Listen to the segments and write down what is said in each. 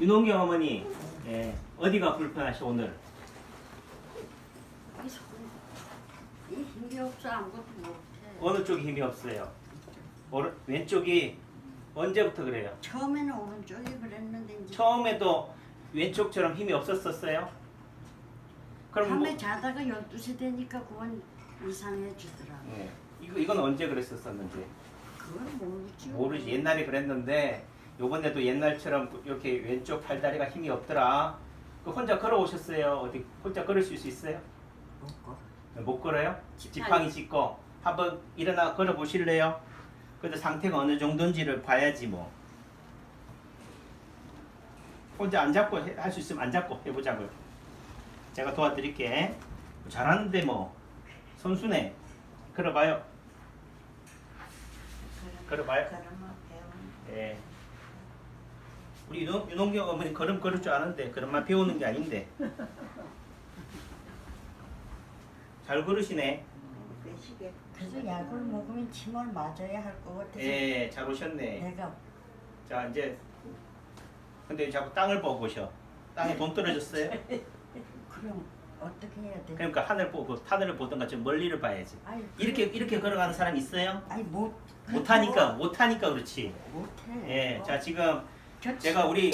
윤홍경 어머니, 예, 어디가 불편하셔 오늘? 이 힘이 없어 아무것도 못해. 어느 쪽이 힘이 없어요? 오른 왼쪽이 언제부터 그래요? 처음에는 오른쪽이 그랬는데 이제 처음에도 왼쪽처럼 힘이 없었었어요? 그럼 뭐, 밤에 자다가 12시 되니까 그건 이상해지더라고. 예, 이거 이건 언제 그랬었었는지 그건 모르지. 모르지 옛날에 그랬는데 요번에도 옛날처럼 이렇게 왼쪽 팔다리가 힘이 없더라. 그 혼자 걸어오셨어요? 어디 혼자 걸을 수 있어요? 먹고. 못 걸어요? 지팡이. 짚고 한번 일어나 걸어 보실래요? 근데 상태가 어느 정도인지를 봐야지 뭐. 혼자 안 잡고 할 수 있으면 안 잡고 해보자고요. 제가 도와드릴게. 잘하는데 뭐 선수네. 걸어봐요. 걸어봐요. 예. 우리 윤홍, 윤홍경 어머니 걸음 걸을 줄 아는데 걸음만 배우는 게 아닌데. 잘 걸으시네. 그래서 약을 먹으면 침을 맞아야 할 것 같아서 예, 잘 오셨네. 내가 자 이제 근데 왜 자꾸 땅을 보고 오셔. 땅에 돈 떨어졌어요? 그럼 어떻게 해야 돼? 그러니까 하늘 보고 하늘을 보던가 좀 멀리를 봐야지. 아이, 이렇게 이렇게 걸어가는 사람 있어요? 아니 못 못하니까 못하니까 그렇지. 못해. 예, 자 지금 저 제가 우리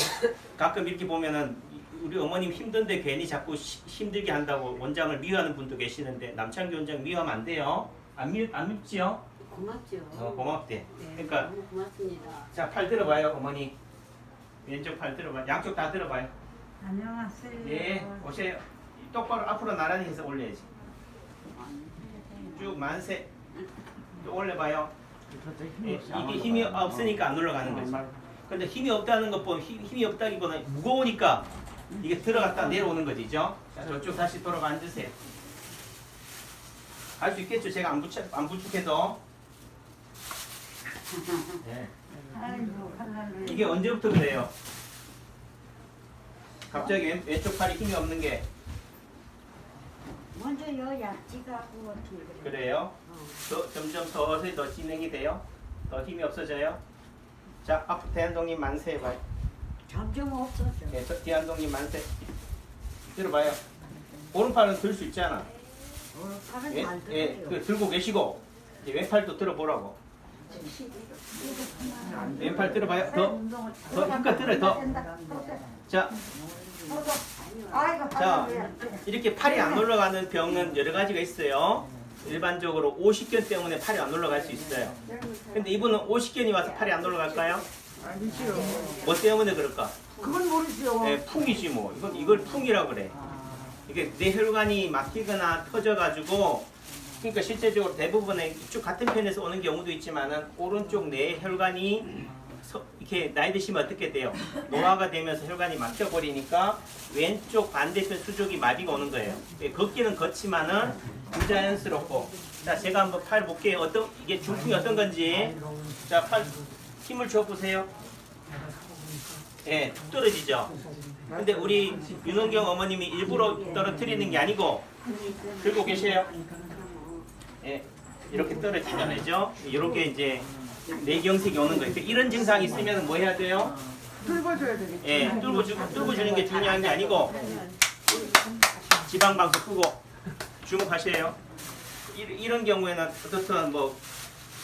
가끔 이렇게 보면은 우리 어머님 힘든데 괜히 자꾸 시- 힘들게 한다고 원장을 미워하는 분도 계시는데 남창기 원장 미워하면 안 돼요. 안 미, 안 밉지요? 고맙죠. 어, 고맙대. 네, 그러니까 너무 고맙습니다. 자 팔 들어봐요 어머니. 왼쪽 팔 들어봐. 양쪽 다 들어봐요. 안녕하세요. 예, 오세요. 똑바로 앞으로 나란히 해서 올려야지. 쭉 만세. 또 올려봐요. 예, 이게 힘이 없으니까 안 올라가는 거지. 근데 힘이 없다는 것 보면 힘, 힘이 없다기보다 무거우니까 이게 들어갔다 내려오는 거지죠. 자, 저쪽 다시 돌아가 앉으세요. 할수 있겠죠? 제가 안 부축 안 부축해도. 할렐루야. 이게 언제부터 그래요? 갑자기 왼, 왼쪽 팔이 힘이 없는 게 먼저 여 약지가 하고 어떻게 그래? 그래요? 어. 더, 점점 서서히 더 진행이 돼요? 더 힘이 없어져요? 자, 앞 대한독님 만세 해봐요. 점점 없어져. 예, 저 대한독님 만세. 들어봐요. 오른팔은 들 수 있잖아. 오른팔은 예, 잘 예, 들어요. 그 들고 계시고 이제 왼팔도 들어보라고. 왼팔 들어봐요. 더, 더 힘껏 들어요. 더. 자, 아이고 자. 이렇게 팔이 안 올라가는 병은 여러 가지가 있어요. 일반적으로 오십견 때문에 팔이 안 올라갈 수 있어요. 근데 이분은 오십견이 와서 팔이 안 올라갈까요? 아니지요. 뭐 때문에 그럴까? 그건 모르죠. 예, 풍이지 뭐. 이건 이걸 풍이라 그래. 이게 뇌 혈관이 막히거나 터져가지고 그러니까 실제적으로 대부분의 이쪽 같은 편에서 오는 경우도 있지만은 오른쪽 뇌 혈관이 서- 이렇게 나이 드시면 어떻게 돼요? 노화가 되면서 혈관이 막혀 버리니까 왼쪽 반대편 수족이 마비가 오는 거예요. 예, 걷기는 걷지만은 부자연스럽고 자 제가 한번 팔 볼게요. 어떤 이게 중풍이 어떤 건지 자 팔 힘을 줘 보세요. 예, 툭 떨어지죠. 근데 우리 윤원경 어머님이 일부러 떨어뜨리는 게 아니고 들고 계세요. 예, 이렇게 떨어지잖아요. 이렇게 이제 뇌경색이 오는 거예요. 그러니까 이런 증상이 있으면 뭐 해야 돼요? 뚫어줘야 되겠지. 예, 뚫고 주, 뚫고 주는 게 중요한 게 아니고 지방 방송 끄고 주목하셔요. 이, 이런 경우에는 어떻든 뭐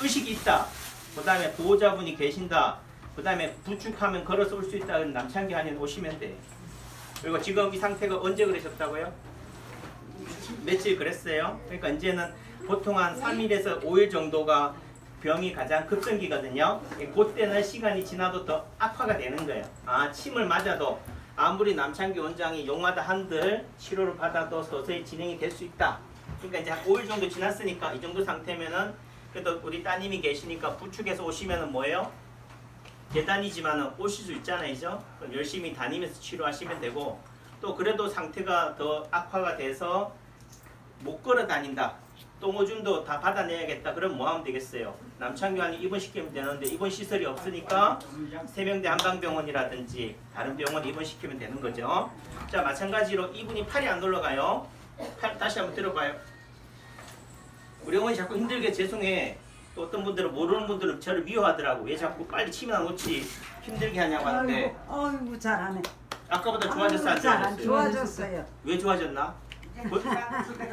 의식이 있다. 그 다음에 보호자분이 계신다. 그 다음에 부축하면 걸어서 올 수 있다. 는 남창기 한인 오시면 돼. 그리고 지금 이 상태가 언제 그러셨다고요? 며칠 그랬어요. 그러니까 이제는 보통 한 3일에서 5일 정도가 병이 가장 급성기거든요. 그때는 시간이 지나도 더 악화가 되는 거예요. 아, 침을 맞아도 아무리 남창기 원장이 용마다 한들 치료를 받아도 서서히 진행이 될 수 있다. 그러니까 이제 한 5일 정도 지났으니까 이 정도 상태면은 그래도 우리 따님이 계시니까 부축해서 오시면은 뭐예요? 계단이지만은 오실 수 있잖아요, 죠 그럼 열심히 다니면서 치료하시면 되고 또 그래도 상태가 더 악화가 돼서 못 걸어 다닌다. 똥오줌도 다 받아내야겠다. 그럼 뭐 하면 되겠어요? 남창교환이 입원시키면 되는데 입원 시설이 없으니까 세명대 한방병원이라든지 다른 병원 입원시키면 되는 거죠. 자 마찬가지로 이분이 팔이 안 올라가요. 팔 다시 한번 들어봐요. 우리 어머니 자꾸 힘들게 죄송해. 또 어떤 분들은 모르는 분들은 저를 미워하더라고. 왜 자꾸 빨리 치면 안 놓지 힘들게 하냐고 하는데 아이고, 아이고 잘하네. 아까보다 좋아졌어 안 좋아졌어요? 좋아졌어요. 왜 좋아졌나? 뭐,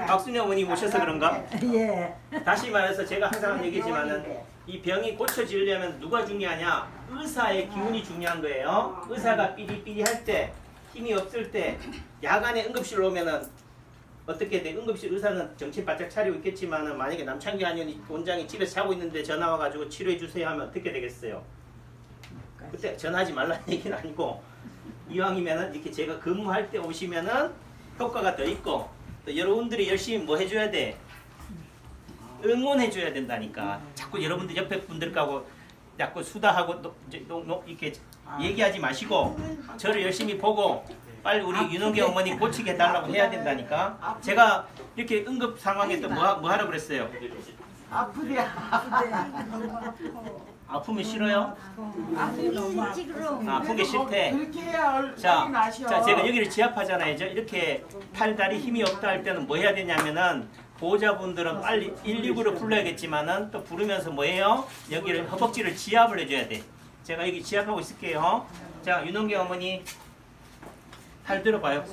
박순희 어머니 오셔서 그런가? 예. 다시 말해서 제가 항상 하는 얘기지만은 이 병이 고쳐지려면 누가 중요하냐? 의사의 기운이 중요한 거예요. 의사가 삐리삐리 할 때 힘이 없을 때 야간에 응급실 오면은 어떻게 돼? 응급실 의사는 정신 바짝 차리고 있겠지만은 만약에 남창기 아니면 원장이 집에서 자고 있는데 전화 와가지고 치료해 주세요 하면 어떻게 되겠어요? 그때 전화하지 말라는 얘기는 아니고 이왕이면은 이렇게 제가 근무할 때 오시면은 효과가 더 있고 또 여러분들이 열심히 뭐 해줘야 돼? 응원해줘야 된다니까. 자꾸 여러분들 옆에 분들하고 자꾸 수다하고 또 이제 또- 또 이렇게 얘기하지 마시고 저를 열심히 보고 빨리 우리 윤홍기 어머니 고치게 해달라고 해야 된다니까. 제가 이렇게 응급 상황에 또뭐뭐 하라 그랬어요? 아프대. 너무 아프고 아프면 싫어요? 아프지 그럼 아픈 게 싫대. 그렇게 해야 얼- 자, 나셔. 자, 제가 여기를 지압하잖아요. 저 이렇게 팔, 다리 힘이 없다 할 때는 뭐 해야 되냐면은 보호자분들은 빨리 119를 불러야겠지만은 또 부르면서 뭐예요? 여기를 허벅지를 지압을 해줘야 돼. 제가 여기 지압하고 있을게요. 자, 윤홍기 어머니 팔 들어봐요.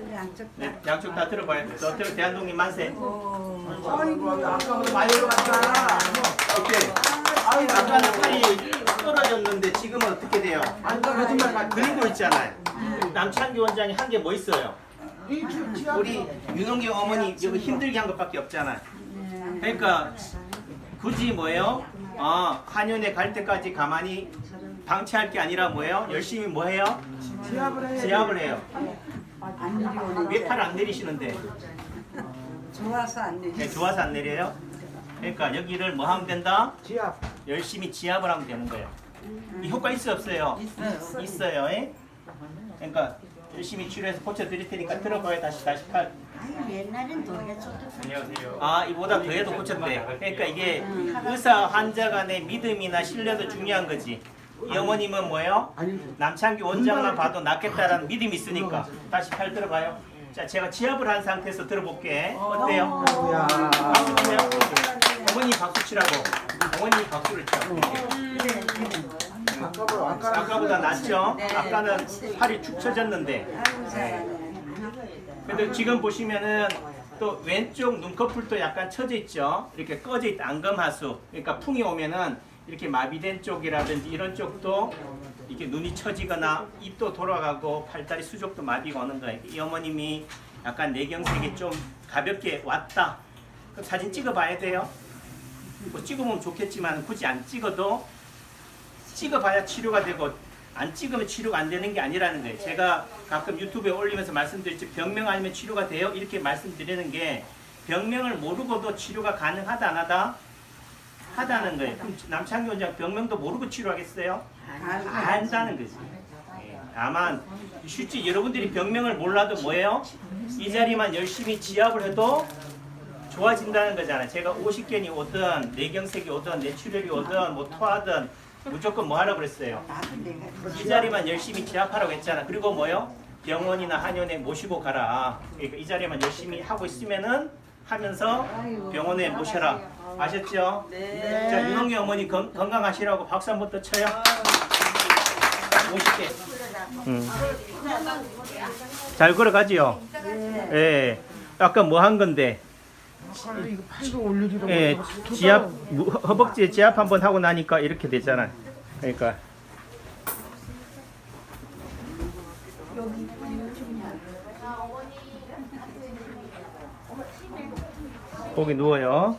빨리 양쪽 네, 양쪽 다 들어봐요. 너 들어 대한독립 만세. 아이고 아까보다 많이. 오케이. 아까는 팔이 떨어졌는데 지금은 어떻게 돼요? 완전 거짓말 같아. 들고 있잖아요. 남창기 원장이 한 게 뭐 있어요? 우리 윤홍기 어머니 여기 힘들게 한 것밖에 없잖아요. 그러니까 굳이 뭐예요? 아 한연에 갈 때까지 가만히 방치할 게 아니라 뭐예요? 열심히 뭐해요? 지압을 해요. 안 내리오네. 왜팔 안 내리시는데? 좋아서 안 내리. 네, 좋아서 안 내려요? 그러니까 여기를 뭐 하면 된다? 지압. 열심히 지압을 하면 되는 거예요. 이 효과 있어 없어요? 있어요. 있어요. 예? 그러니까 열심히 치료해서 고쳐 드릴 테니까 들어봐요. 다시 다시 팔. 아니 옛날엔 더 했어도 안녕하세요. 아, 이보다 더해도 고쳤대. 그러니까 이게 의사 환자 간의 믿음이나 신뢰도 중요한 거지. 이 어머님은 뭐예요? 남창기 원장만 봐도 낫겠다라는 믿음이 있으니까. 다시 팔 들어봐요. 자, 제가 지압을 한 상태에서 들어볼게. 어때요? 야. 박수 치세요. 어머니 박수 치라고. 어머니 박수를 쳐. 아까보다 아까 아까보다 낫죠? 아까는 팔이 축 처졌는데. 근데 지금 보시면은 또 왼쪽 눈꺼풀도 약간 처져 있죠. 이렇게 꺼져 있다. 안검하수. 그러니까 풍이 오면은 이렇게 마비된 쪽이라든지 이런 쪽도 이렇게 눈이 처지거나 입도 돌아가고 팔다리 수족도 마비가 오는 거예요. 이 어머님이 약간 내경색이 좀 가볍게 왔다. 그 사진 찍어봐야 돼요. 뭐 찍어보면 좋겠지만 굳이 안 찍어도 찍어봐야 치료가 되고 안 찍으면 치료가 안 되는 게 아니라는 거예요. 제가 가끔 유튜브에 올리면서 말씀드렸죠. 병명 아니면 치료가 돼요? 이렇게 말씀드리는 게 병명을 모르고도 치료가 가능하다 안 하다? 하다는 거예요. 그럼 남창기 원장 병명도 모르고 치료하겠어요? 안다는 거지. 예. 다만 실제 여러분들이 병명을 몰라도 뭐예요? 이 자리만 열심히 지압을 해도 좋아진다는 거잖아요. 제가 50견이 오든 뇌경색이 오든 뇌출혈이 오든 뭐 토하든 무조건 뭐 하라고 그랬어요. 이 자리만 열심히 지압하라고 했잖아. 그리고 뭐요? 병원이나 한의원에 모시고 가라. 그러니까 이 자리만 열심히 하고 있으면은 하면서 병원에 모셔라. 아셨죠? 네. 자, 윤홍기 어머니 건, 건강하시라고 박수 한 번 더 쳐요. 50개. 음. 잘 걸어가지요? 네. 예. 아까 뭐 한 건데? 아, 이거 팔도 올리지도 예, 지압 무- 허벅지에 지압 한 번 하고 나니까 이렇게 되잖아. 그러니까 거기 누워요.